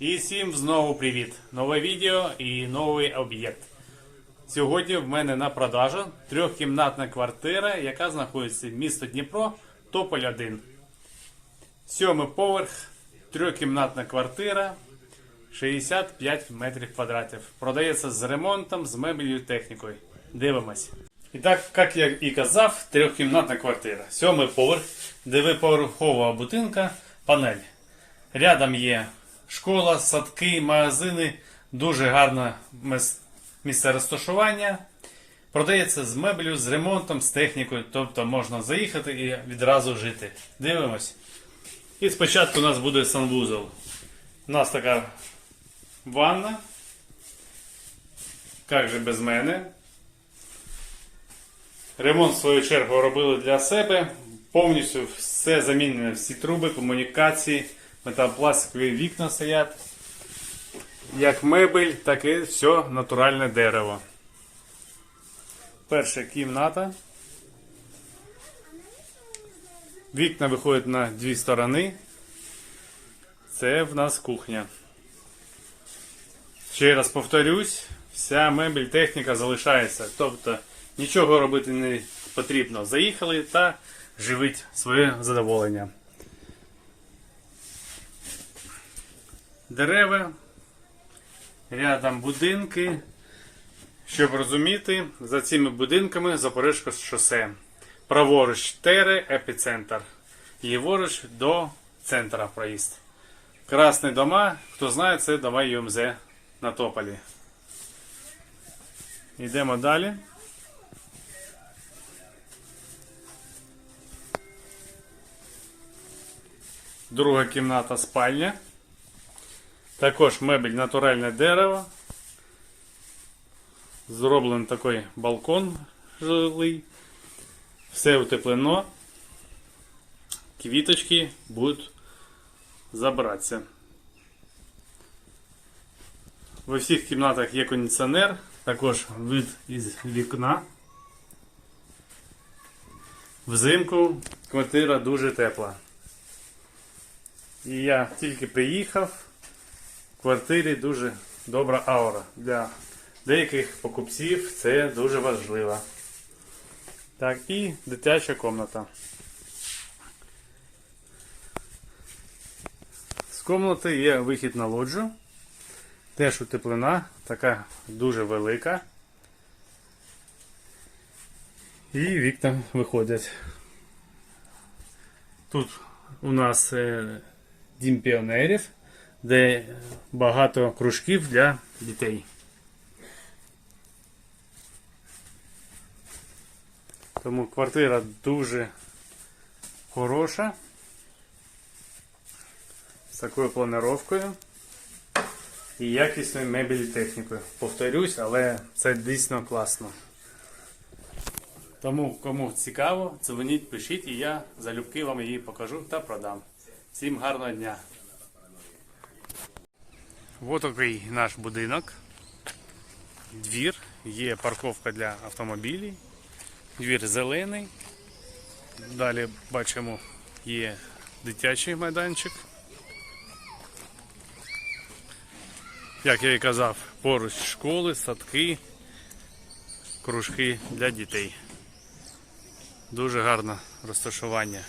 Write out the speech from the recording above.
І всім знову привіт! Нове відео і новий об'єкт. Сьогодні в мене на продажу трьохкімнатна квартира, яка знаходиться в місто Дніпро, Тополь 1. Сьомий поверх, трьохкімнатна квартира, 65 метрів квадратів. Продається з ремонтом, з меблею і технікою. Дивимось. І так, як я і казав, трьохкімнатна квартира. Сьомий поверх, девиповерхова будинка, панель. Рядом є школа, садки, магазини, дуже гарне місце розташування. Продається з меблю, з ремонтом, з технікою, тобто можна заїхати і відразу жити. Дивимось. І спочатку у нас буде санвузол. У нас така ванна. Як же без мене? Ремонт, в свою чергу, робили для себе. Повністю все замінено, всі труби, комунікації, металопластикові вікна стоять. Як мебель, так і все натуральне дерево. Перша кімната. Вікна виходять на дві сторони. Це в нас кухня. Ще раз повторюсь, вся мебель, техніка залишається. Тобто нічого робити не потрібно. Заїхали та живіть своє задоволення. Дерева, рядом будинки. Щоб розуміти, за цими будинками Запорізьке шосе. Праворуч Тере, епіцентр. Ліворуч до центра проїзд. Красні дома, хто знає, це дома ЮМЗ на Тополі. Йдемо далі. Друга кімната спальня. Також мебель натуральне дерево. Зроблений такий балкон жилий. Все утеплено. Квіточки будуть забратися. В усіх кімнатах є кондиціонер, також вид із вікна. Взимку квартира дуже тепла. І я тільки приїхав, квартирі дуже добра аура. Для деяких покупців це дуже важливо. Так, і дитяча комната. З кімнати є вихід на лоджу. Теж утеплена, така дуже велика. І вікна виходять. Тут у нас е, дім піонерів, де багато кружків для дітей. Тому квартира дуже хороша. З такою планировкою і якісною мебелі технікою. Повторюсь, але це дійсно класно. Тому кому цікаво, дзвоніть, пишіть, і я залюбки вам її покажу та продам. Всім гарного дня! Ось такий наш будинок. Двір, є парковка для автомобілів. Двір зелений. Далі бачимо є дитячий майданчик. Як я і казав, поруч школи, садки, кружки для дітей. Дуже гарне розташування.